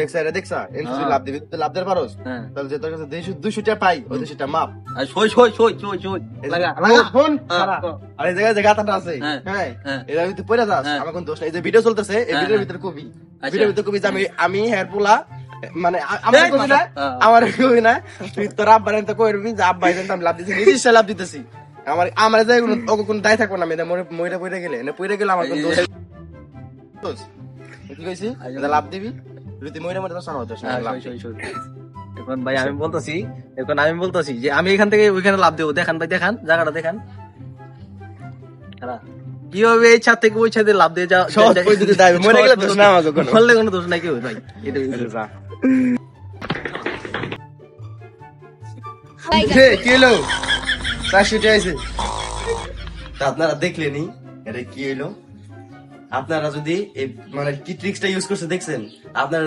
দেখছা এটা দেখছা? তুই হ্যাঁ। লাভ দিবি লাভ পারোস? হ্যাঁ। তাহলে যে তোর কাছে দুইশো দুইশোটা পাই ওই দুইশোটা মাপ। সই সই সই সই সই ফোন আর এই জায়গায় যে আছে হ্যাঁ। হ্যাঁ। এটা তুই পড়ে যাস। আমার কোন দোষ নাই। এই যে ভিডিও চলতেছে এই ভিডিওর। ভিতরে কবি। আচ্ছা। ভিডিওর ভিতরে কবি আমি আমি হেয়ার পোলা মানে আমার কবি না। আমার কবি না। তুই তোর আব্বার তো কইরবি যে আব্বাই জানতে আমি লাভ দিতেছি লাভ দিতেছি। আমার আমার যে কোনো কোনো দায় থাকব না এটা মরে মরে পড়ে গেলে। পড়ে গেলে আমার কোন দোষ দোষ কি কইছি? লাভ দিবি? যদি মরে হ্যাঁ। এখন ভাই আমি বলতেছি এখন আমি বলতেছি যে আমি এখান থেকে ওইখানে লাভ দেবো। দেখান ভাই দেখান জায়গাটা দেখান। কীভাবে এই ছাদ থেকে ওই ছাদে লাভ দিয়ে মরে গেলে দোষ না আমাকে কোনো। মরলে কোনো দোষ নাই কেউ ভাই। এটা কি হলো চারশো আছে আপনারা দেখলেনি এটা কি হইল? আপনারা যদি এই মানে কি ট্রিক্সটা ইউজ করছে দেখছেন আপনারা